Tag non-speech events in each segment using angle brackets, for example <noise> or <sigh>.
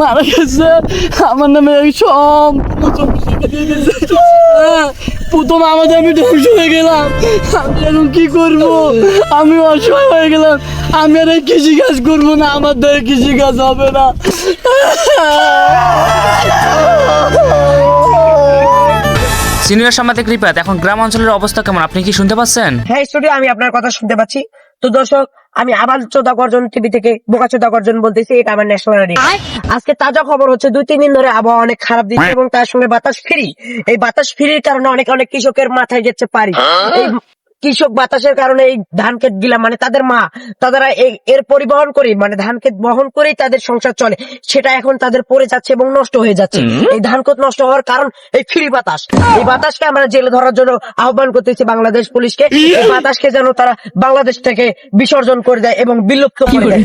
মারা গেছে। আমার নামে সব প্রথম আমাদের আমি ধ্বংস হয়ে গেলাম। আমি এখন কি করব? আমি অসহায় হয়ে গেলাম। আমি আর এই কৃষি কাজ করব না আমার দ্বারা কৃষি কাজ হবে না। সিনিয়র সাংবাদিক রিপাত এখন গ্রাম অঞ্চলের অবস্থা কেমন? আপনি কি শুনতে পাচ্ছেন? হ্যাঁ স্টুডিও আমি আপনার কথা শুনতে পাচ্ছি। তো দর্শক আমি আবার চোদা গর্জন টিভি থেকে বোকা চোদা গর্জন বলতেছি এটা আমার ন্যাশনাল আজকে তাজা খবর হচ্ছে দুই তিন দিন ধরে আবহাওয়া অনেক খারাপ দিচ্ছে এবং তার সঙ্গে বাতাস ফ্রি। এই বাতাস ফ্রির কারণে অনেক অনেক কৃষকের মাথায় যাচ্ছে পারি এই কৃষক বাতাসের কারণে এই ধান ক্ষেত গিলা মানে তাদের মা তারা এর পরিবহন করে মানে ধান ক্ষেত বহন করেই তাদের সংসার চলে। সেটা এখন তাদের পড়ে যাচ্ছে এবং নষ্ট হয়ে যাচ্ছে। এই ধান ক্ষেত নষ্ট হওয়ার কারণ এই ফ্রি বাতাস। এই বাতাসকে আমরা জেলে ধরার জন্য আহ্বান করতেছি বাংলাদেশ পুলিশকে। এই বাতাসকে যেন তারা বাংলাদেশ থেকে বিসর্জন করে দেয় এবং বিলুপ্ত করে দেয়।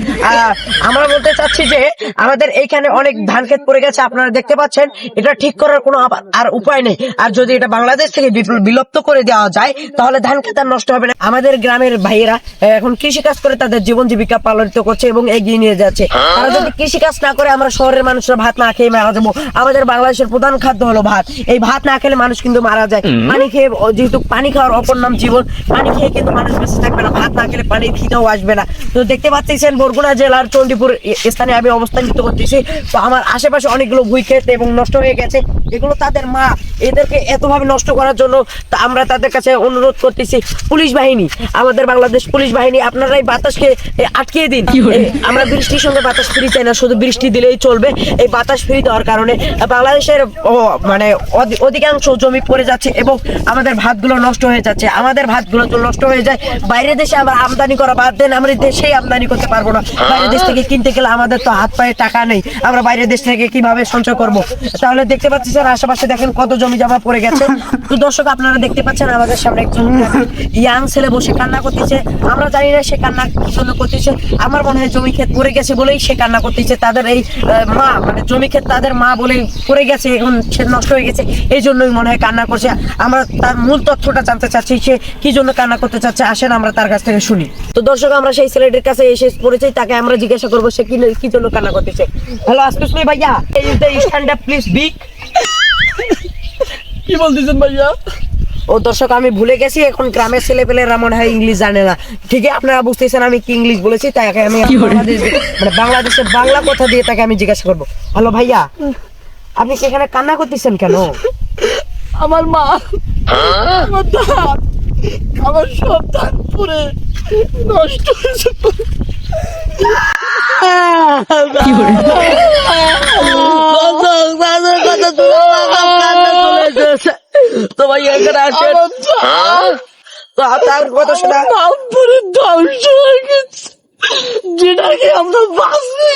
আমরা বলতে চাচ্ছি যে আমাদের এইখানে অনেক ধান ক্ষেত পড়ে গেছে আপনারা দেখতে পাচ্ছেন। এটা ঠিক করার কোনো আর উপায় নেই। আর যদি এটা বাংলাদেশ থেকে বিলুপ্ত করে দেওয়া যায় তাহলে ধান ক্ষেত নষ্ট হবে না। আমাদের গ্রামের ভাইয়েরা এখন কৃষি কাজ করে তাদের জীবন জীবিকা পালনিত করছে এবং এগিয়ে নিয়ে যাচ্ছে। তারা যদি কৃষি কাজ না করে আমরা শহরের মানুষরা ভাত না খেয়ে মারা যাব। আমাদের বাংলাদেশের প্রধান খাদ্য হলো ভাত। এই ভাত না খেলে মানুষ কিন্তু মারা যায়। পানি খেয়ে যেহেতু পানি খাওয়ার অপর নাম জীবন পানি খেয়ে কিন্তু মানুষ বেঁচে থাকবে না। ভাত না খেলে পানি খিদেও আসবে না। তো দেখতে পাচ্ছেন বরগুনা জেলার চণ্ডীপুর স্থানে আমি অবস্থানিত করতেছি। তো আমার আশেপাশে অনেকগুলো ভুই ক্ষেত এবং নষ্ট হয়ে গেছে। এগুলো তাদের মা এদেরকে এতভাবে নষ্ট করার জন্য আমরা তাদের কাছে অনুরোধ করতেছি। পুলিশ বাহিনী। আমাদের বাংলাদেশ পুলিশ বাহিনী আপনারা এই বাতাসকে আটকিয়ে দিন। আমরা বৃষ্টির সঙ্গে বাতাস ফ্রি চাই না শুধু বৃষ্টি দিলেই চলবে। এই বাতাস ফ্রি দেওয়ার কারণে বাংলাদেশের মানে অধিকাংশ জমি পড়ে যাচ্ছে এবং আমাদের ভাতগুলো নষ্ট হয়ে যাচ্ছে। আমাদের ভাতগুলো তো নষ্ট হয়ে যায়। বাইরের দেশে আমরা আমদানি করা বাদ দেন আমরা দেশেই আমদানি করতে পারব না। বাইরে দেশ থেকে কিনতে গেলে আমাদের তো হাত পায়ে টাকা নেই। আমরা বাইরের দেশ থেকে কীভাবে সঞ্চয় করব? তাহলে দেখতে পাচ্ছি স্যার আশেপাশে দেখেন কত জমি জমা পড়ে গেছে। তো দর্শক আপনারা দেখতে পাচ্ছেন আমাদের সামনে একজন ইয়াং ছেলে বসে কান্না করতেছে, আমরা জানি না সে কান্না কি জন্য করতেছে। আমার মনে হয় জমি ক্ষেত পড়ে গেছে বলেই সে কান্না করতেছে। তাদের এই মা মানে জমি ক্ষেত তাদের মা বলে পড়ে গেছে, এখন সে নষ্ট হয়ে গেছে, এই জন্যই মনে হয় কান্না করছে। আমরা তার মূল তথ্যটা জানতে চাচ্ছি, সে কি জন্য কান্না করতে চাচ্ছে, আসেন আমরা তার কাছ থেকে শুনি। তো দর্শক, আমরা সেই ছেলেটির কাছে এসে পড়েছি তাকে আমরা জিজ্ঞাসা করব, সে কি কি জন্য কান্না করতেছে। হ্যালো আজকুস মি ভাইয়া, এই the stand up please big কি বলতেছেন ভাইয়া? ও দর্শক আমি ভুলে গেছি এখন গ্রামের ছেলেপেলেরা মনে হয় ইংলিশ জানে না। ঠিক আছে আপনারা বুঝতেছেন আমি কি ইংলিশ বলেছি তাকে আমি মানে বাংলাদেশের বাংলা কথা দিয়ে তাকে আমি জিজ্ঞাসা করব। হ্যালো ভাইয়া আপনি সেখানে কান্না করতেছেন কেন? আমার মা আমার আমার সব ধান পুরে নষ্ট হয়েছে। এখানে তার কথা শোনা। ধ্বংস হয়ে গেছে যেটাকে আমরা বাঁচি।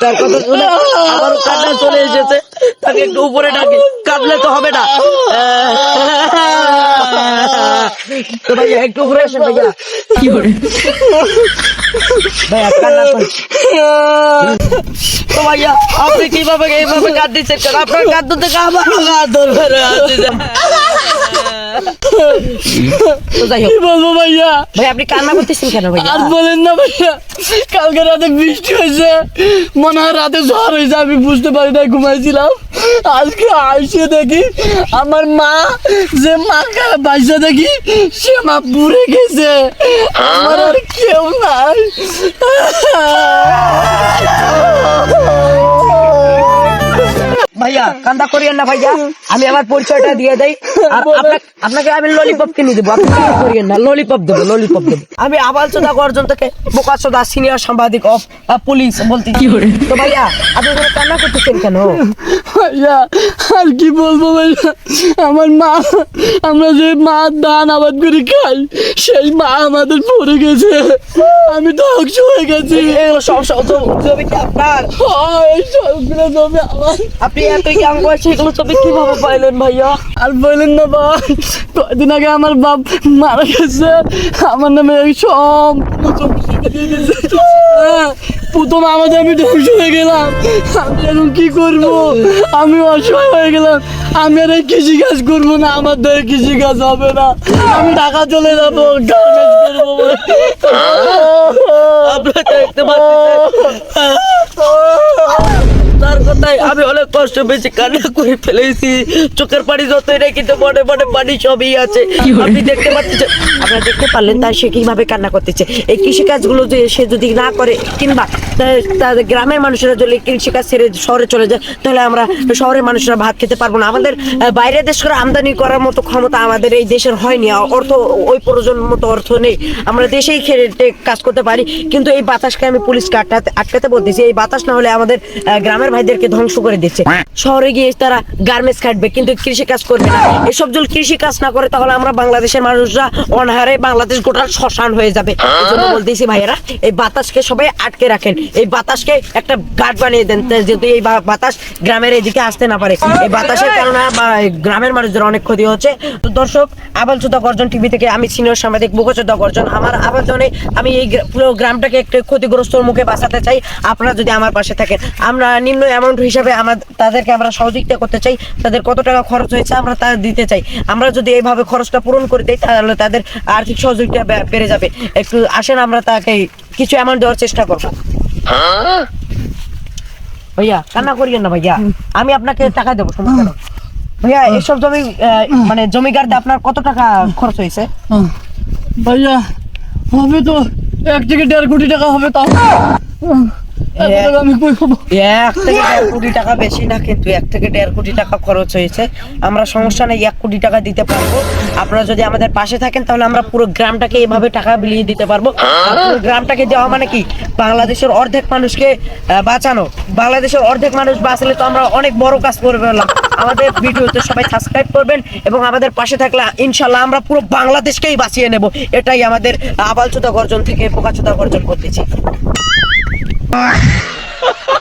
তার কথা শুনে। আমার কান্না চলে এসেছে। তাকে একটু উপরে ডাকে। কাঁদলে তো হবে না। ভাইয়া একটু উপরে আসেন ভাইয়া। ভাইয়া কান্না করছে। তো ভাইয়া আপনি কীভাবে এইভাবে কাঁদ দিচ্ছেন কেন? আপনার কাঁদ থেকে আমার কাঁদর বেরো আসছে তো যাই হোক। কি বলব ভাইয়া? ভাই আপনি কান্না করতেছেন কেন ভাইয়া? আর বলেন না ভাইয়া কালকে রাতে বৃষ্টি হয়েছে মনে হয় রাতে ঝড় হয়েছে আমি বুঝতে পারি না ঘুমাইছিলাম। আজকে আইসে দেখি আমার মা যে মাকে বাইসে দেখি সে মা পুড়ে গেছে। আমার আর কেউ নাই। কান্দা করিয়েন না ভাইয়া আমি আমার পরিচয়টা দিয়ে দেই আর আপনাকে- আমি ললিপপ কিনে দেবো আপনি করিয়েন না ললিপপ দেবো ললিপপ দেবো আমি আবাল চোদা গর্জন থেকে বোকা চোদা সিনিয়র সাংবাদিক অফ পুলিশ বলতে কি করে তো ভাইয়া আপনি কোনো কান্না করতেছেন কেন ভাইয়া আর কি বলব ভাইয়া আমার মা আমরা যে মা ধান আবাদ করে খাই সেই মা আমাদের পড়ে গেছে আমি ধ্বংস হয়ে গেছি জমি কি আপনার হয়, জমি আমার আপনি এত ইয়াং বয়সে এগুলো ছবি কীভাবে পাইলেন ভাইয়া? আর বললেন না ভাই কয়দিন আগে আমার বাপ মারা গেছে। আমার নামে এই সব হ্যাঁ, প্রথম আমাদের আমি ধ্বংস হয়ে গেলাম। আমি এখন কি করব? আমি অসহায় হয়ে গেলাম। আমি আর এই কৃষি কাজ করব না আমার দ্বারা কৃষি কাজ হবে না। আমি ঢাকা চলে যাব আপনারা দেখতে পাচ্ছেন? কথায় আমি অনেক কষ্ট পেয়েছি কান্না করে ফেলেছি। চোখের পানি যতই কিন্তু মনে মনে পানি সবই আছে। আপনি দেখতে পাচ্ছেন আপনারা দেখতে পারলেন তার সে কীভাবে কান্না করতেছে। এই কৃষি কাজগুলো যে সে যদি না করে কিংবা তাদের গ্রামের মানুষেরা যদি কৃষি কাজ ছেড়ে শহরে চলে যায় তাহলে আমরা শহরের মানুষরা ভাত খেতে পারব না। আমাদের বাইরে দেশ করে আমদানি করার মতো ক্ষমতা আমাদের এই দেশের হয়নি। অর্থ ওই প্রয়োজন মতো অর্থ নেই। আমরা দেশেই খেটে কাজ করতে পারি। কিন্তু এই বাতাসকে আমি পুলিশকে আটকাতে আটকাতে বলতেছি। এই বাতাস না হলে আমাদের গ্রামের ভাইদেরকে ধ্বংস করে দিচ্ছে। শহরে গিয়ে তারা গার্মেন্টস কাটবে কিন্তু কৃষি কাজ করবে না। এসব যদি কৃষি কাজ না করে তাহলে আমরা বাংলাদেশের মানুষরা অনাহারে বাংলাদেশ গোটা শ্মশান হয়ে যাবে। এই জন্য বলতেছি ভাইয়েরা এই বাতাসকে সবাই আটকে রাখেন। এই বাতাসকে একটা গার্ড বানিয়ে দেন যেহেতু এই বাতাস গ্রামের এদিকে আসতে না পারে। এই বাতাসের কারণে গ্রামের মানুষদের অনেক ক্ষতি হচ্ছে। তো দর্শক আবাল চোদা গর্জন টিভি থেকে আমি সিনিয়র সাংবাদিক বুকচোদা গর্জন। আমার আবেদনে আমি এই পুরো গ্রামটাকে একটু ক্ষতিগ্রস্তর মুখে বাঁচাতে চাই। আপনারা যদি আমার পাশে থাকেন আমরা নিম্ন অ্যামাউন্ট হিসাবে আমার তাদেরকে আমরা সহযোগিতা করতে চাই, তাদের কত টাকা খরচ হয়েছে আমরা তা দিতে চাই। আমরা যদি এইভাবে খরচটা পূরণ করে দিই, তাহলে তাদের আর্থিক সহযোগিতা বেড়ে যাবে। একটু আসেন, আমরা তাকে কিছু অ্যামাউন্ট দেওয়ার চেষ্টা করব। ভাইয়া, কান্না করিয়েন না ভাইয়া। আমি আপনাকে টাকা দেবো ভাইয়া, এসব জমি মানে জমি আপনার কত টাকা খরচ হয়েছে? ভাইয়া, হবে তো, এক থেকে দেড় কোটি টাকা হবে তাও। এক থেকে দেড় কোটি টাকা বেশি না কিন্তু এক থেকে দেড় কোটি টাকা খরচ হয়েছে। আমরা সমস্যা নেই এক কোটি টাকা দিতে পারব। আপনারা যদি আমাদের পাশে থাকেন তাহলে আমরা পুরো গ্রামটাকে এভাবে টাকা বিলিয়ে দিতে পারব। পুরো গ্রামটাকে দেওয়া মানে কি? বাংলাদেশের অর্ধেক মানুষকে বাঁচানো। বাংলাদেশের অর্ধেক মানুষ বাঁচলে তো আমরা অনেক বড় কাজ করে ফেললাম। আমাদের ভিডিওতে সবাই সাবস্ক্রাইব করবেন এবং আমাদের পাশে থাকলে ইনশাল্লাহ আমরা পুরো বাংলাদেশকেই বাঁচিয়ে নেব। এটাই আমাদের আবালচোদা গর্জন থেকে পোকাচোদা গর্জন করতেছি। Ah! <laughs>